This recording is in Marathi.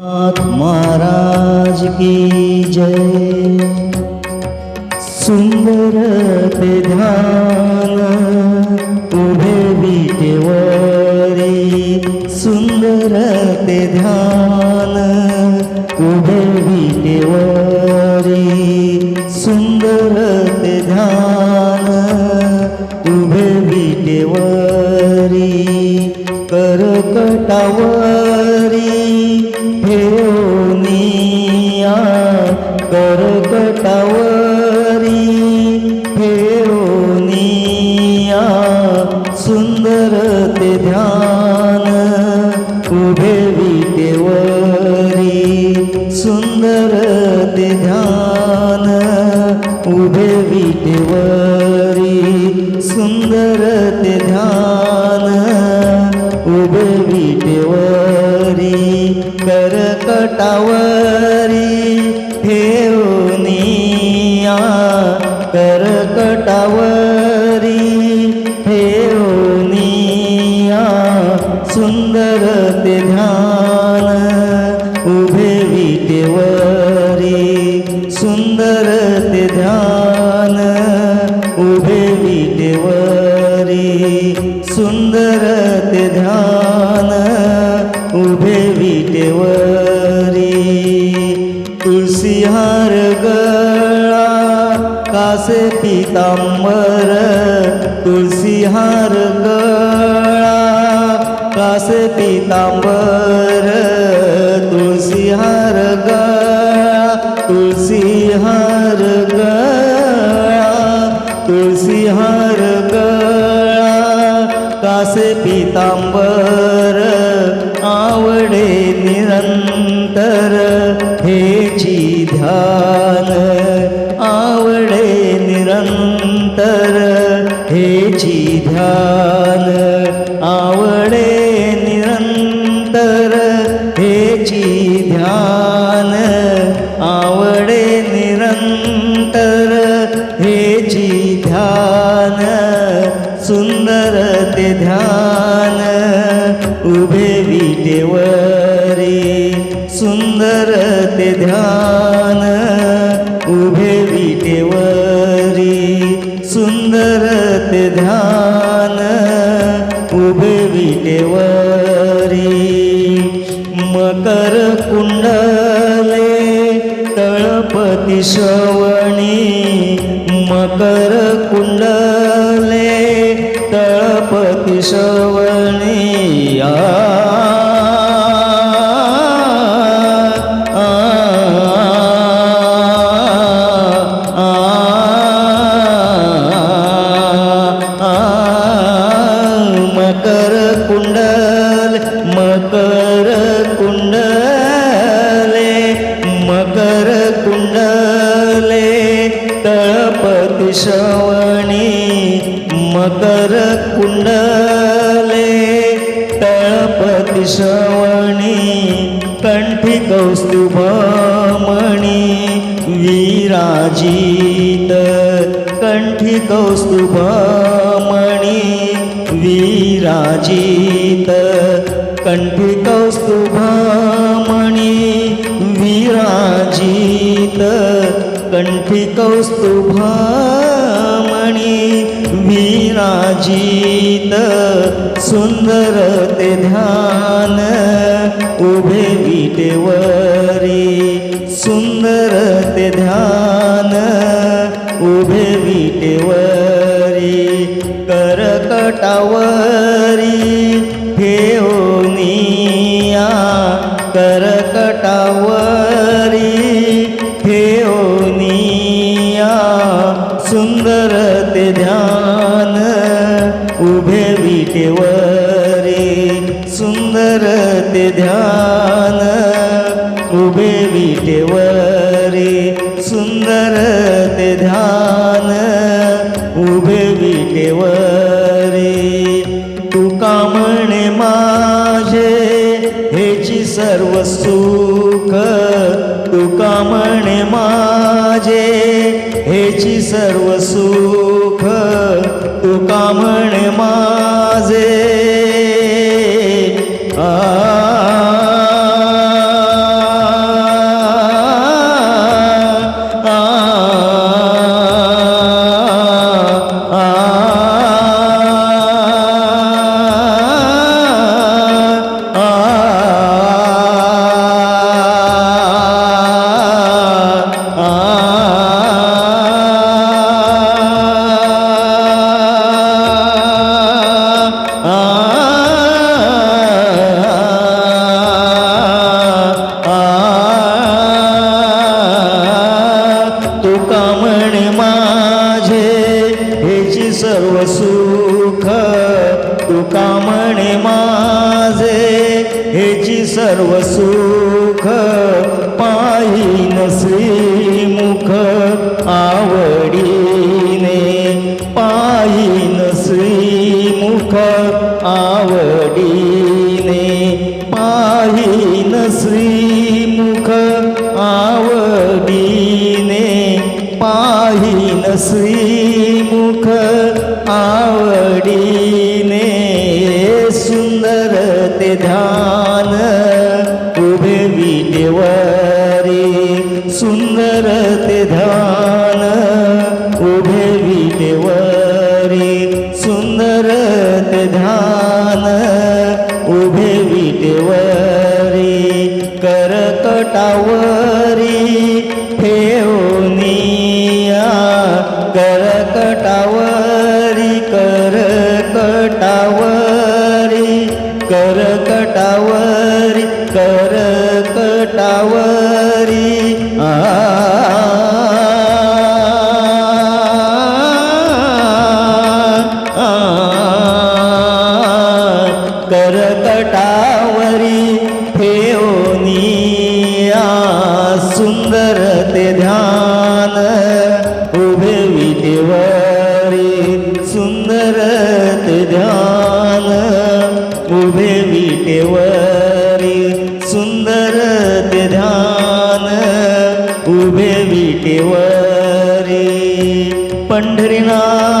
महाराज की जय। सुंदर ते ध्यान उभे विटेवरी सुंदर ते ध्यान उभे विटेवरी सुंदर ते ध्यान उभे विटेवरी करकटावर करकटावरी फेरोनिया सुंदर ते ध्यान उभे विटेवरी. सुंदर ते ध्यान उभे विटेवरी. सुंदर ते ध्यान उभे विटेवरी. करकटावरी सुंदर ते ध्यान उभे विटेवरी सुंदर ते ध्यान उभे विटेवरी सुंदर ते ध्यान उभे विटेवरी तुलसीहार गळा कासे पितांबर तुलसीहार गळा कासे पितांबर तुळशीहार गळा तुळशीहार गळा हार गळा कासे पितांबर आवडे निरंतर हेची ध्यान आवडे निरंतर हेची ध्यान ध्यान सुंदर ते ध्यान उभे विटेवरी सुंदर ते ध्यान उभे विटेवरी सुंदर ते ध्यान उभे विटेवरी। मकर कुंडले तळपती तळपती मकर कुंडले तळपती श्रवणी कंठी कौस्तुभमणी विराजित कंठी कौस्तुभमणी विराजित कंठी कौस्तुभमणी विराजित कंठी कौस्तुभा विराजित सुंदर ते ध्यान उभे विटेवरी सुंदर ते ध्यान उभे विटेवरी करकटावरी ठेवनिया करकटावरी ध्यान उभे विटेवरी सुंदर ते ध्यान उभे विटेवरी. तुका म्हणे माझे हेची सर्व सुख? तुका म्हणे माझे हेची सर्व सुख? तुका म्हणे माझे? आ सर्व सुख. तुका म्हणे हेची सर्व सुख. पायी नसी आवडीने सुंदर ते ध्यान उभे विटेवरी सुंदर ते ध्यान उभे विटेवरी सुंदर ते ध्यान उभे विटेवरी करकटावरी ठेवनिया करकटावरी शिवारी सुंदर ध्यान उभे विटेवारी सुंदर ते ध्यान उभे विटेवारी पंढरीनाथ